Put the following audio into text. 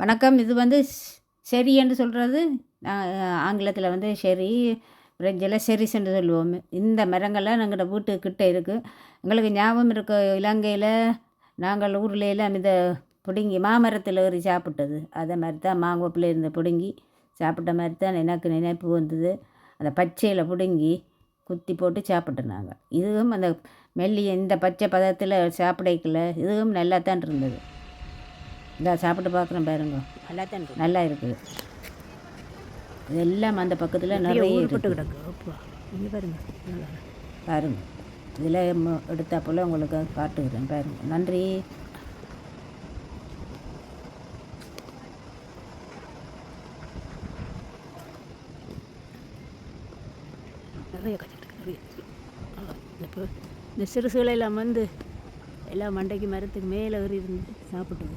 வணக்கம். இது வந்து செரி என்று சொல்கிறது ஆங்கிலத்தில் வந்து செரி பிரெஞ்சில் செரிஸ் என்று சொல்லுவோம். இந்த மரங்கள்லாம் எங்களோட வீட்டுக்கிட்ட இருக்குது எங்களுக்கு ஞாபகம் இருக்க இலங்கையில் நாங்கள் ஊரில் எல்லாம் இதை பிடுங்கி மாமரத்தில் ஏறி சாப்பிட்டது. அதே மாதிரி தான் மாங்கோப்பில் இருந்த பிடுங்கி சாப்பிட்ட மாதிரி தான் எனக்கு நினைப்பு வந்தது. அந்த பச்சையில் பிடுங்கி குத்தி போட்டு சாப்பிட்டுனாங்க நாங்கள் இதுவும் அந்த மெல்லிய இந்த பச்சை பதத்தில் சாப்பிடக்கல. இதுவும் நல்லா தான் இருந்தது. இந்த சாப்பிட்டு பார்க்குறேன் பாருங்க. நல்லா தான் இருக்கு. நல்லா இருக்குது இதெல்லாம் அந்த பக்கத்தில் நிறைய கிடக்கு. இங்கே பாருங்க. பாருங்க. இதில் எடுத்தா போல் உங்களுக்கு காட்டுகிறேன். பாருங்க. நன்றி. நிறைய இந்த இப்போ இந்த சிறுசுகளை எல்லாம் வந்து எல்லாம் மண்டைக்கு மரத்துக்கு மேலே ஏறி இருந்து சாப்பிட்டுது.